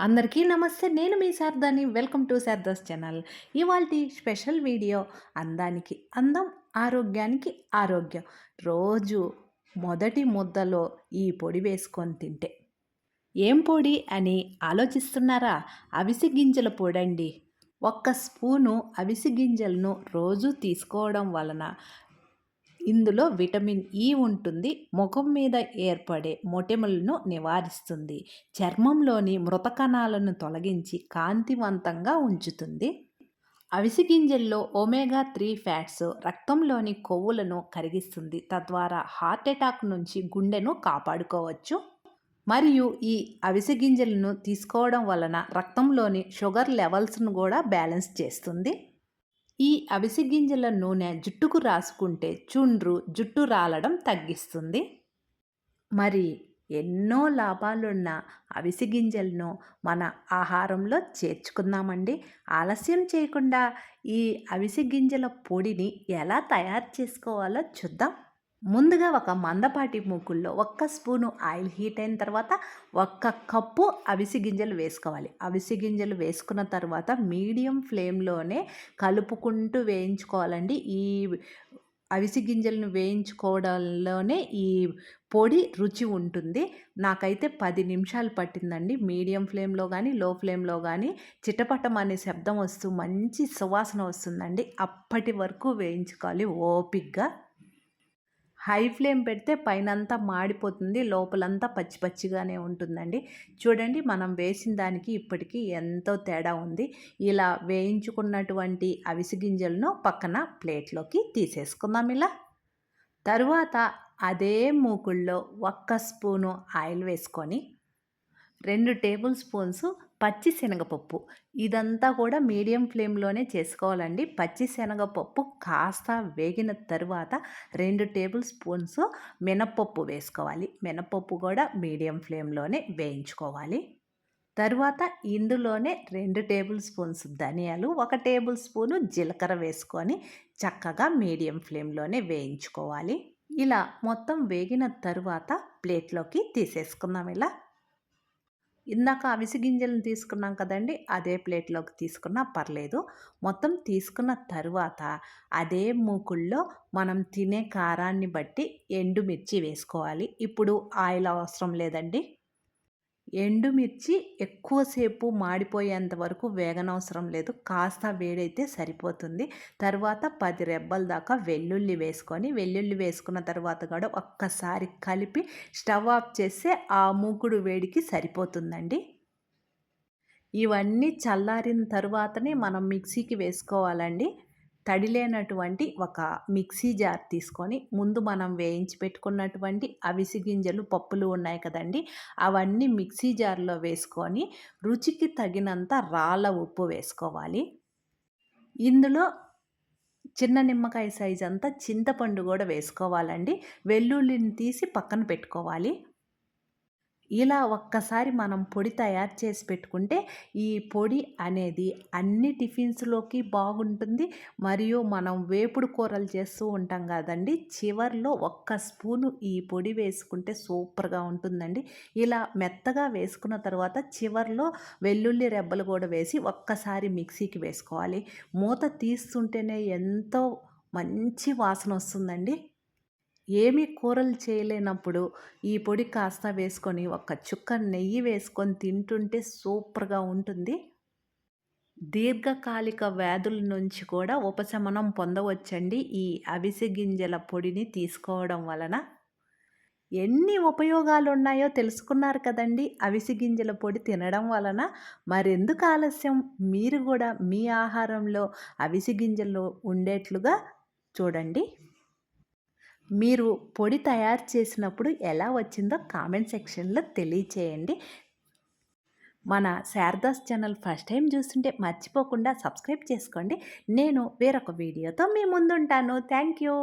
అందరికీ నమస్తే నేను మీ శారదాని. Welcome to Sharada's channel. ఇవాళ స్పెషల్ వీడియో అందానికి అందం ఆరోగ్యానికి ఆరోగ్యం. రోజు మొదటి ముద్దలో ఈ పొడి వేసుకొని తింటే. ఏం పొడి అని ఆలోచిస్తున్నారా? అవిసి గింజల పొడండి. ఒక్క స్పూను అవిసి గింజలను రోజు తీసుకోవడం వలన ఇందులో విటమిన్ ఈ ఉంటుంది ముఖం మీద ఏర్పడే మొటిమలను నివారిస్తుంది చర్మంలోని మృత కణాలను తొలగించి కాంతివంతంగా ఉంచుతుంది. అవిసి గింజల్లో ఒమేగా త్రీ ఫ్యాట్స్ రక్తంలోని కొవ్వులను కరిగిస్తుంది తద్వారా హార్ట్ అటాక్ నుంచి గుండెను కాపాడుకోవచ్చు. మరియు ఈ అవిసె గింజలను తీసుకోవడం వలన రక్తంలోని షుగర్ లెవెల్స్ను కూడా బ్యాలెన్స్ చేస్తుంది. ఈ అవిసె గింజల నూనె జుట్టుకు రాసుకుంటే చుండ్రు జుట్టు రాలడం తగ్గిస్తుంది. మరి ఎన్నో లాభాలున్న అవిసె గింజలను మన ఆహారంలో చేర్చుకుందామండి. ఆలస్యం చేయకుండా ఈ అవిసె గింజల పొడిని ఎలా తయారు చేసుకోవాలో చూద్దాం. ముందుగా ఒక మందపాటి మూకుల్లో ఒక్క స్పూను ఆయిల్ హీట్ అయిన తర్వాత ఒక్క కప్పు అవిసి గింజలు వేసుకోవాలి. అవిసి గింజలు వేసుకున్న తర్వాత మీడియం ఫ్లేమ్లోనే కలుపుకుంటూ వేయించుకోవాలండి. ఈ అవిసి గింజలను వేయించుకోవడంలోనే ఈ పొడి రుచి ఉంటుంది. నాకైతే పది నిమిషాలు పట్టిందండి. మీడియం ఫ్లేమ్లో కానీ లో ఫ్లేమ్లో కానీ చిటపటం అనే శబ్దం వస్తూ మంచి సువాసన వస్తుందండి. అప్పటి వరకు వేయించుకోవాలి ఓపిక్గా హై ఫ్లేమ్ పెడితే పైనంతా మాడిపోతుంది లోపలంతా పచ్చి పచ్చిగానే ఉంటుందండి. చూడండి మనం వేసిన దానికి ఇప్పటికీ ఎంతో తేడా ఉంది. ఇలా వేయించుకున్నటువంటి అవిసి గింజలను పక్కన ప్లేట్లోకి తీసేసుకుందాం ఇలా. తరువాత అదే మూకుల్లో ఒక్క స్పూను ఆయిల్ వేసుకొని రెండు టేబుల్ స్పూన్స్ పచ్చి శనగపప్పు. ఇదంతా కూడా మీడియం ఫ్లేమ్లోనే చేసుకోవాలండి. పచ్చి శనగపప్పు కాస్త వేగిన తరువాత రెండు టేబుల్ స్పూన్స్ మినప్పప్పు వేసుకోవాలి. మినపప్పు కూడా మీడియం ఫ్లేమ్లోనే వేయించుకోవాలి. తరువాత ఇందులోనే రెండు టేబుల్ స్పూన్స్ ధనియాలు ఒక టేబుల్ స్పూను జీలకర్ర వేసుకొని చక్కగా మీడియం ఫ్లేమ్లోనే వేయించుకోవాలి. ఇలా మొత్తం వేగిన తరువాత ప్లేట్లోకి తీసేసుకుందాం ఇలా. ఇందాక అవిసి గింజలను తీసుకున్నాం కదండి అదే ప్లేట్లోకి తీసుకున్నా పర్లేదు. మొత్తం తీసుకున్న తరువాత అదే మూకుల్లో మనం తినే కారాన్ని బట్టి ఎండుమిర్చి వేసుకోవాలి. ఇప్పుడు ఆయిల్ అవసరం లేదండి. ఎండుమిర్చి ఎక్కువసేపు మాడిపోయేంత వరకు వేగనవసరం లేదు. కాస్త వేడైతే సరిపోతుంది. తర్వాత పది రెబ్బల దాకా వెల్లుల్లి వేసుకొని వెల్లుల్లి వేసుకున్న తర్వాత కూడా ఒక్కసారి కలిపి స్టవ్ ఆఫ్ చేస్తే ఆ మూకుడు వేడికి సరిపోతుందండి. ఇవన్నీ చల్లారిన తర్వాతనే మనం మిక్సీకి వేసుకోవాలండి. తడిలేనటువంటి ఒక మిక్సీ జార్ తీసుకొని ముందు మనం వేయించి పెట్టుకున్నటువంటి అవిసి గింజలు పప్పులు ఉన్నాయి కదండి అవన్నీ మిక్సీ జార్లో వేసుకొని రుచికి తగినంత రాళ్ళ ఉప్పు వేసుకోవాలి. ఇందులో చిన్న నిమ్మకాయ సైజ్ అంతా చింతపండు కూడా వేసుకోవాలండి. వెల్లుల్లిని తీసి పక్కన పెట్టుకోవాలి. ఇలా ఒక్కసారి మనం పొడి తయారు చేసి పెట్టుకుంటే ఈ పొడి అనేది అన్ని టిఫిన్స్లోకి బాగుంటుంది. మరియు మనం వేపుడు కూరలు చేస్తూ ఉంటాం కదండి చివరిలో ఒక్క స్పూను ఈ పొడి వేసుకుంటే సూపర్గా ఉంటుందండి. ఇలా మెత్తగా వేసుకున్న తర్వాత చివరిలో వెల్లుల్లి రెబ్బలు కూడా వేసి ఒక్కసారి మిక్సీకి వేసుకోవాలి. మూత తీస్తుంటేనే ఎంతో మంచి వాసన వస్తుందండి. ఏమి కూరలు చేయలేనప్పుడు ఈ పొడి కాస్త వేసుకొని ఒక చుక్క నెయ్యి వేసుకొని తింటుంటే సూపర్గా ఉంటుంది. దీర్ఘకాలిక వ్యాధుల నుంచి కూడా ఉపశమనం పొందవచ్చండి ఈ అవిసె గింజల పొడిని తీసుకోవడం వలన. ఎన్ని ఉపయోగాలు ఉన్నాయో తెలుసుకున్నారు కదండి అవిసి గింజల పొడి తినడం వలన. మరెందుకు ఆలస్యం? మీరు కూడా మీ ఆహారంలో అవిసి గింజలు ఉండేట్లుగా చూడండి. మీరు పొడి తయారు చేసినప్పుడు ఎలా వచ్చిందో కామెంట్ సెక్షన్లో తెలియచేయండి. మన శారదాస్ ఛానల్ ఫస్ట్ టైం చూస్తుంటే మర్చిపోకుండా సబ్స్క్రైబ్ చేసుకోండి. నేను వేరొక వీడియోతో మీ ముందుంటాను. Thank you